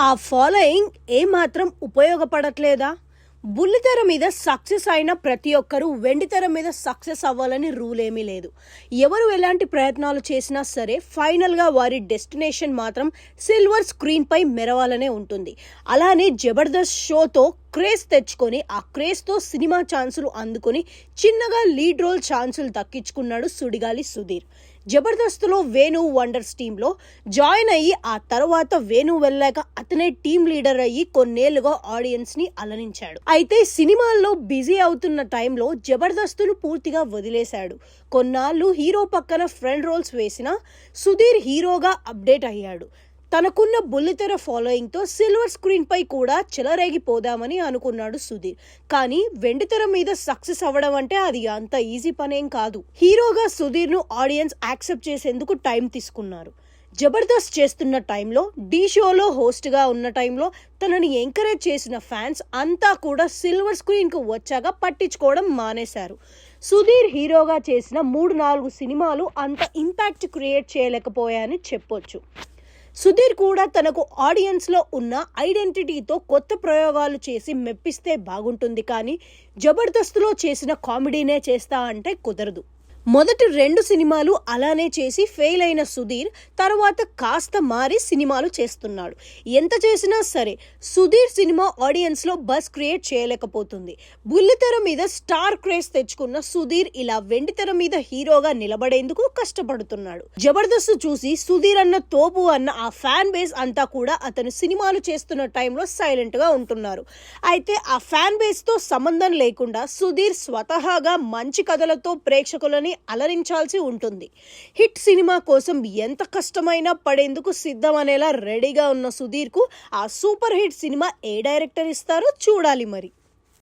ఆ ఫాలోయింగ్ ఏమాత్రం ఉపయోగపడట్లేదా? బుల్లితెర మీద సక్సెస్ అయిన ప్రతి ఒక్కరూ వెండితెర మీద సక్సెస్ అవ్వాలని రూల్ ఏమీ లేదు. ఎవరు ఎలాంటి ప్రయత్నాలు చేసినా సరే ఫైనల్గా వారి డెస్టినేషన్ మాత్రం సిల్వర్ స్క్రీన్పై మెరవాలనే ఉంటుంది. అలానే జబర్దస్త్ షోతో క్రేజ్ తెచ్చుకొని ఆ క్రేజ్తో సినిమా ఛాన్సులు అందుకొని చిన్నగా లీడ్ రోల్ ఛాన్సులు దక్కించుకున్నాడు సుడిగాలి సుధీర్. జబర్దస్త్లో వేణు వండర్స్ టీంలో జాయిన్ అయ్యి ఆ తర్వాత వేణు వెళ్ళాక అతనే టీం లీడర్ అయ్యి కొన్నేళ్ళుగా ఆడియన్స్ని అలరించాడు. అయితే సినిమాల్లో బిజీ అవుతున్న టైంలో జబర్దస్తును పూర్తిగా వదిలేశాడు. కొన్నాళ్ళు హీరో పక్కన ఫ్రంట్ రోల్స్ వేసిన సుధీర్ హీరోగా అప్డేట్ అయ్యాడు. తనకున్న బుల్లితెర ఫాలోయింగ్తో సిల్వర్ స్క్రీన్పై కూడా చెలరేగిపోదామని అనుకున్నాడు సుధీర్. కానీ వెండితెర మీద సక్సెస్ అవ్వడం అంటే అది అంత ఈజీ పనేం కాదు. హీరోగా సుధీర్ను ఆడియన్స్ యాక్సెప్ట్ చేసేందుకు టైం తీసుకున్నారు. జబర్దస్త్ చేస్తున్న టైంలో డీ షోలో హోస్ట్గా ఉన్న టైంలో తనని ఎంకరేజ్ చేసిన ఫ్యాన్స్ అంతా కూడా సిల్వర్ స్క్రీన్కు వచ్చాక పట్టించుకోవడం మానేశారు. సుధీర్ హీరోగా చేసిన మూడు నాలుగు సినిమాలు అంత ఇంపాక్ట్ క్రియేట్ చేయలేకపోయాయని చెప్పొచ్చు. సుధీర్ కూడా తనకు ఆడియన్స్లో ఉన్న ఐడెంటిటీతో కొత్త ప్రయోగాలు చేసి మెప్పిస్తే బాగుంటుంది కానీ జబర్దస్త్లో చేసిన కామెడీనే చేస్తా అంటే కుదరదు. మొదటి రెండు సినిమాలు అలానే చేసి ఫెయిల్ అయిన సుధీర్ తర్వాత కాస్త మారి సినిమాలు చేస్తున్నాడు. ఎంత చేసినా సరే సుధీర్ సినిమా ఆడియన్స్లో బస్ క్రియేట్ చేయలేకపోతుంది. బుల్లితెర మీద స్టార్ క్రేజ్ తెచ్చుకున్న సుధీర్ ఇలా వెండితెర మీద హీరోగా నిలబడేందుకు కష్టపడుతున్నాడు. జబర్దస్త్ చూసి సుధీర్ అన్న తోపు అన్న ఆ ఫ్యాన్ బేస్ అంతా కూడా అతను సినిమాలు చేస్తున్న టైంలో సైలెంట్గా ఉంటున్నారు. అయితే ఆ ఫ్యాన్ బేస్తో సంబంధం లేకుండా సుధీర్ స్వతహాగా మంచి కథలతో ప్రేక్షకులని అలరించాల్సి ఉంటుంది. హిట్ సినిమా కోసం ఎంత కష్టమైనా పడేందుకు సిద్ధం అనేలా రెడీగా ఉన్న సుధీర్కు ఆ సూపర్ హిట్ సినిమా ఏ డైరెక్టర్ ఇస్తారో చూడాలి మరి.